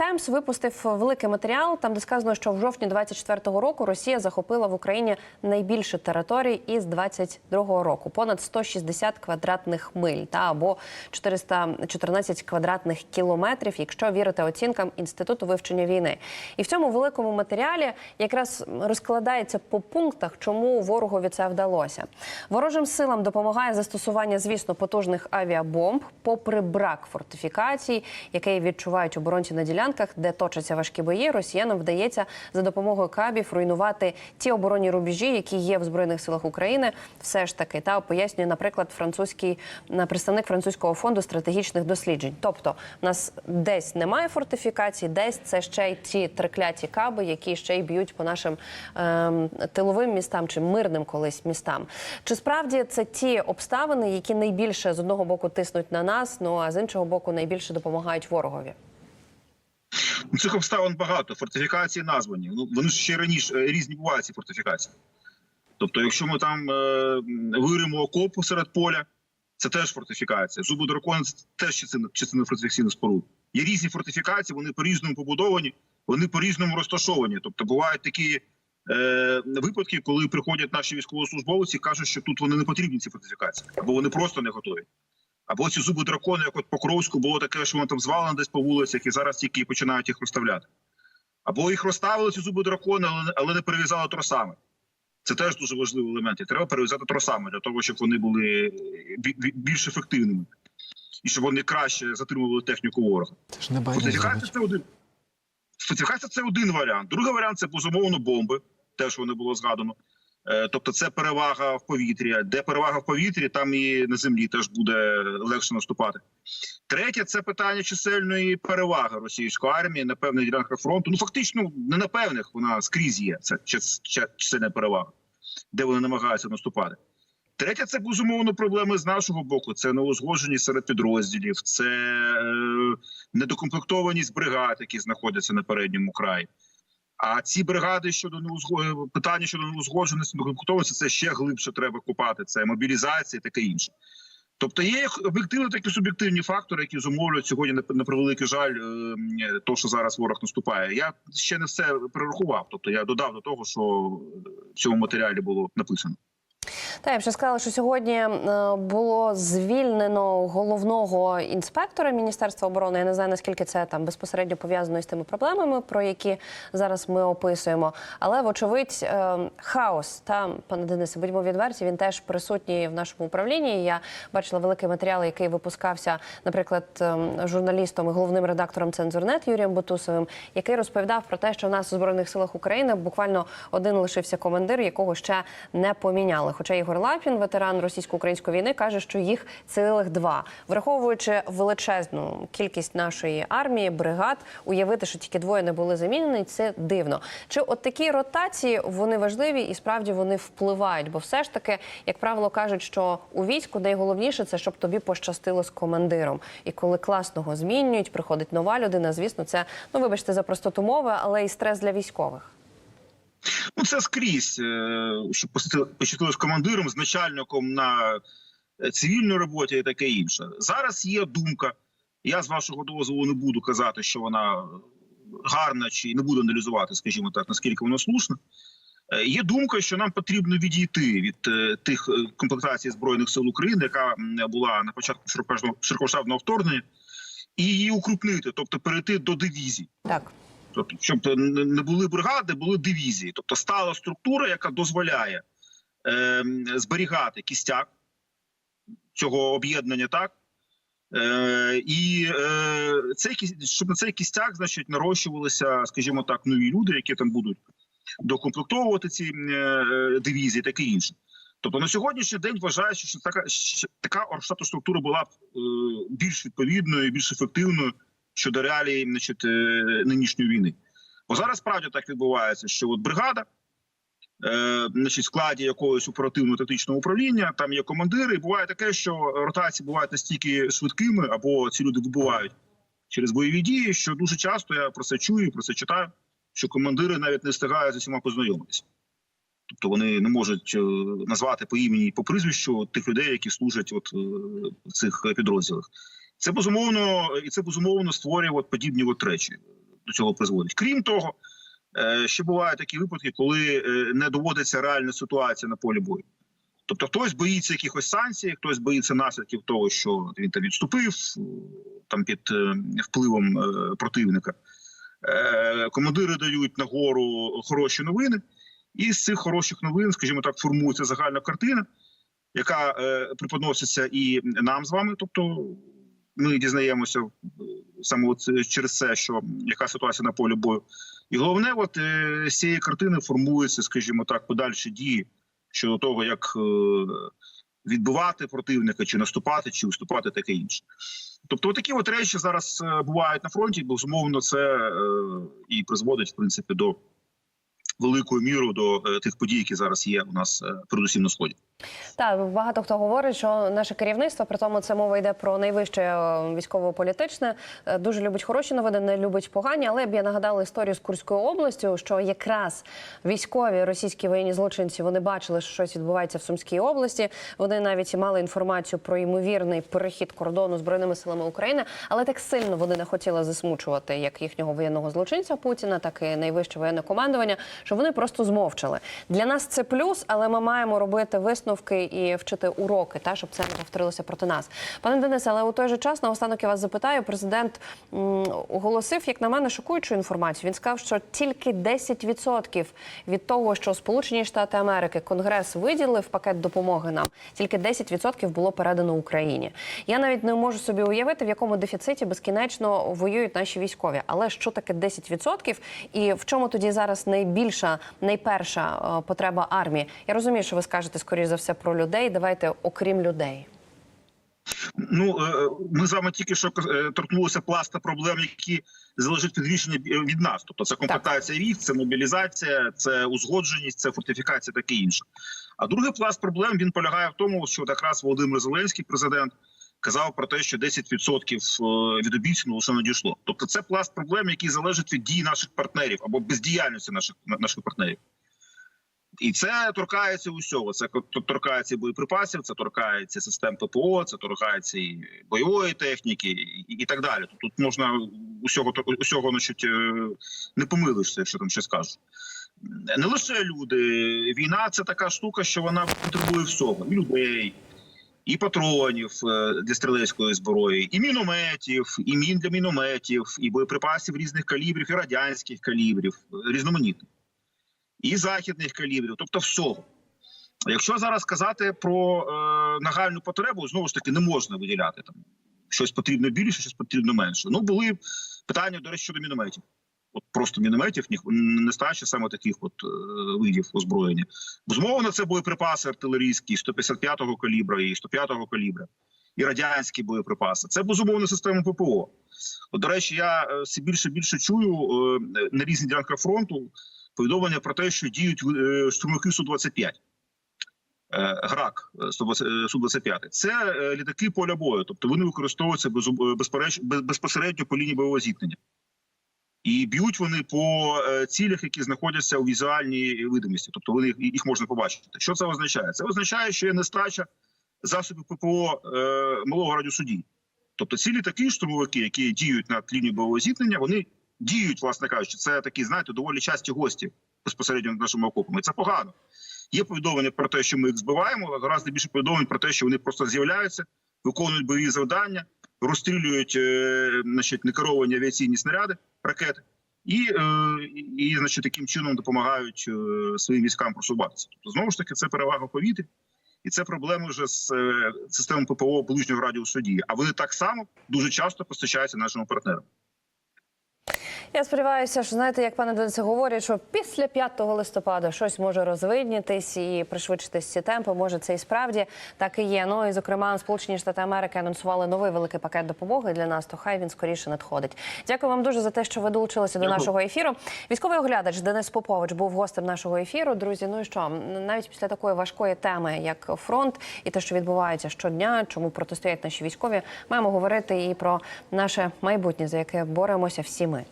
Таймс випустив великий матеріал, там де сказано, що в жовтні 24-го року Росія захопила в Україні найбільше територій із 22-го року, понад 160 квадратних миль та або 414 квадратних кілометрів, якщо вірити оцінкам інституту вивчення війни. І в цьому великому матеріалі якраз розкладається по пунктах, чому ворогові це вдалося. Ворожим силам допомагає застосування, звісно, потужних авіабомб, попри брак фортифікацій, який відчувають оборонці на ділянках, де точаться важкі бої. Росіянам вдається за допомогою кабів руйнувати ті оборонні рубежі, які є в збройних силах України. Все ж таки, та пояснює, наприклад, французький на- представник французького фонду стратегічних досліджень. Тобто, в нас десь немає фортифікацій, десь це ще й ті трикляті каби, які ще й б'ють по нашим ем, тиловим містам чи мирним колись містам. Чи справді це ті обставини, які найбільше з одного боку тиснуть на нас, ну а з іншого боку найбільше допомагають ворогові? Цих обставин багато. Фортифікації названі. Ну вони ж ще раніше е, різні бувають ці фортифікації. Тобто, якщо ми там е, виримо окоп серед поля, це теж фортифікація. Зуби дракона це теж частина, частина фортифікаційних споруд. Є різні фортифікації, вони по-різному побудовані, вони по-різному розташовані. Тобто бувають такі е, випадки, коли приходять наші військовослужбовці і кажуть, що тут вони не потрібні ці фортифікації, або вони просто не готові. Або ці зуби дракона, як от Покровську, було таке, що воно там звалено десь по вулицях, і зараз тільки починають їх розставляти. Або їх розставили ці зуби дракона, але не- перев'язали тросами. Це теж дуже важливий елемент. І треба перев'язати тросами для того, щоб вони були бі- більш ефективними і щоб вони краще затримували техніку ворога. Це ж не Фортифікація це один. Фортифікація це один варіант. Другий варіант це безумовно бомби, теж воно було згадано. Е, Тобто це перевага в повітрі. Де перевага в повітрі, там і на землі теж буде легше наступати. Третє це питання чисельної переваги російської армії на певних ділянках фронту. Ну фактично не на певних вона скрізь є. Це чис- чисельна перевага, де вони намагаються наступати. Третє, це безумовно проблеми з нашого боку. Це неузгодженість серед підрозділів, це е, недокомплектованість бригад, які знаходяться на передньому краї. А ці бригади щодо неузго- питання щодо неузгодженості недокомплектованості, це ще глибше треба купати. Це мобілізація, таке інше. Тобто є об'єктивні, такі суб'єктивні фактори, які зумовлюють сьогодні на превеликий жаль, е, то, що зараз ворог наступає. Я ще не все прорахував. Тобто я додав до того, що в цьому матеріалі було написано. Та я ще сказала, що сьогодні е, було звільнено головного інспектора Міністерства оборони. Я не знаю наскільки це там безпосередньо пов'язано з тими проблемами, про які зараз ми описуємо. Але вочевидь, е, хаос та пане Денисе, будьмо відверті. Він теж присутній в нашому управлінні. Я бачила великий матеріал, який випускався, наприклад, е, журналістом і головним редактором Цензурнет Юрієм Бутусовим, який розповідав про те, що в нас у збройних силах України буквально один лишився командир, якого ще не поміняли. Хоча Ігор Лапін, ветеран російсько-української війни, каже, що їх цілих два, враховуючи величезну кількість нашої армії, бригад, уявити, що тільки двоє не були замінені, це дивно. Чи от такі ротації вони важливі і справді вони впливають? Бо все ж таки, як правило, кажуть, що у війську найголовніше це щоб тобі пощастило з командиром. І коли класного змінюють, приходить нова людина. Звісно, це ну вибачте за простоту мови, але і стрес для військових. Ну це скрізь, е, щоб пощастило з командиром, з начальником на е, цивільній роботі і таке інше. Зараз є думка. Я з вашого дозволу не буду казати, що вона гарна чи не буду аналізувати, скажімо так, наскільки вона слушна. Е, Є думка, що нам потрібно відійти від тих комплектацій збройних сил України, яка була на початку широкомасштабного вторгнення, і її укрупнити, тобто перейти до дивізій. Так. Тобто, щоб не не були бригади, були дивізії. Тобто стала структура, яка дозволяє е, зберігати кістяк цього об'єднання, так е, і е, цей щоб на цей кістяк, значить, нарощувалися, скажімо так, нові люди, які там будуть докомплектовувати ці е, е, дивізії, таке інше. Тобто на сьогоднішній день вважається, що така що така штатна структура була б е, більш відповідною, більш ефективною щодо реалій значить, е, нинішньої війни. Бо зараз справді так відбувається, що от бригада, е, значить, в складі якогось оперативного тактичного управління, там є командири, і буває таке, що ротації бувають настільки швидкими, або ці люди вибувають через бойові дії, що дуже часто я про це чую, про це читаю, що командири навіть не встигають з усіма познайомитися. Тобто вони не можуть е, назвати по імені і по прізвищу тих людей, які служать от, е, в цих підрозділах. Це безумовно і це безумовно створює от подібні от речі. до цього призводить. Крім того, е, ще бувають такі випадки, коли е, не доводиться реальна ситуація на полі бою. Тобто, хтось боїться якихось санкцій, хтось боїться наслідків того, що він там відступив е, там під впливом противника. Командири дають нагору хороші новини, і з цих хороших новин, скажімо так, формується загальна картина, яка преподноситься і нам з вами. Тобто, ми дізнаємося е, саме от е, через це, що яка ситуація на полі бою. І головне, от е, з цієї картини формуються, скажімо так, подальші дії щодо того, як відбивати противника, чи наступати, чи виступати, таке інше. Тобто, такі от речі зараз бувають на фронті. Безумовно, це е, і призводить в принципі до великою мірою до тих подій, які зараз є у нас передусім на сході. Так, багато хто говорить, що наше керівництво, при тому це мова йде про найвище е, військово-політичне, е, дуже любить хороші новини, не любить погані. Але б я нагадала історію з Курською областю, що якраз військові російські воєнні злочинці вони бачили, що щось відбувається в Сумській області. Вони навіть мали інформацію про ймовірний перехід кордону збройними силами України, але так сильно вони не хотіли засмучувати як їхнього воєнного злочинця Путіна, так і найвище воєнне командування, що вони просто змовчали. Для нас це плюс, але ми маємо робити висновки і вчити уроки, та щоб це не повторилося проти нас. Пане Денисе, але у той же час наостанок я вас запитаю. Президент оголосив, як на мене, шокуючу інформацію. Він сказав, що тільки 10% від того, що Сполучені Штати Америки Конгрес виділив пакет допомоги нам, тільки 10% було передано Україні. Я навіть не можу собі уявити, в якому дефіциті безкінечно воюють наші військові. Але що таке 10%? І в чому тоді зараз найбільша, найперша е, потреба армії? Я розумію, що ви скажете скоріш за все про людей. Давайте окрім людей. Ну е, ми з вами тільки що е, торкнулися пласта проблем, які залежать від рішення від нас. Тобто це комплектація військ, це мобілізація, це узгодженість, це фортифікація, таке інше. А другий пласт проблем він полягає в тому, що якраз Володимир Зеленський, президент, казав про те, що 10% від обіцяного лише надійшло. Тобто, це пласт проблем, який залежить від дій наших партнерів або бездіяльності наших наших партнерів. І це торкається усього. Це торкається боєприпасів, це торкається систем ППО, це торкається і бойової техніки, і, і так далі. Тут можна усього усього значить, не помилишся, якщо там щось кажуть. Не лише люди. Війна це така штука, що вона потребує всього: і людей, і патронів для стрілецької зброї, і мінометів, і мін для мінометів, і боєприпасів різних калібрів, і радянських калібрів, різноманітних і західних калібрів, тобто всього. Якщо зараз сказати про е, нагальну потребу, знову ж таки не можна виділяти там щось потрібно більше, щось потрібно менше. Ну були питання до речі щодо мінометів. От просто мінометів не стачі саме таких от е, видів озброєння. Безумовно, це боєприпаси артилерійські 155-го калібра і 105-го калібра, і радянські боєприпаси. Це безумовно система ППО. От, до речі, я е, все більше більше чую е, на різних ділянках фронту повідомлення про те, що діють е, штурмовики су 25 е, ГРАК су 25 Це е, літаки поля бою, тобто вони використовуються безпосередньо по лінії бойового зіткнення. І б'ють вони по цілях, які знаходяться у візуальній видимості, тобто вони їх можна побачити. Що це означає? Це означає, що є нестача засобів ППО е, малого радіусу дій. Тобто ці літаки, штурмовики, які діють над лінією бойового зіткнення, вони діють, власне кажучи, це такі, знаєте, доволі часті гості безпосередньо над нашими окопами. Це погано. Є повідомлення про те, що ми їх збиваємо, а гораздо більше повідомлень про те, що вони просто з'являються, виконують бойові завдання, розстрілюють, е, значить, некеровані авіаційні снаряди, ракети, і, е, і значить, таким чином допомагають е, своїм військам просуватися. Тобто, знову ж таки, це перевага в повітрі. І це проблеми вже з системою ППО ближнього радіусу дії. А вони так само дуже часто постачаються нашим партнерам. Я сподіваюся, що знаєте, як пане Денисе говорять, що після 5 листопада щось може розвиднітись і пришвидшитись ці темпи. Може, це і справді так і є. Ну і зокрема, Сполучені Штати Америки анонсували новий великий пакет допомоги для нас. То хай він скоріше надходить. Дякую вам дуже за те, що ви долучилися до нашого ефіру. Військовий оглядач Денис Попович був гостем нашого ефіру. Друзі, ну і що навіть після такої важкої теми, як фронт, і те, що відбувається щодня, чому протистоять наші військові, маємо говорити і про наше майбутнє, за яке боремося всі ми.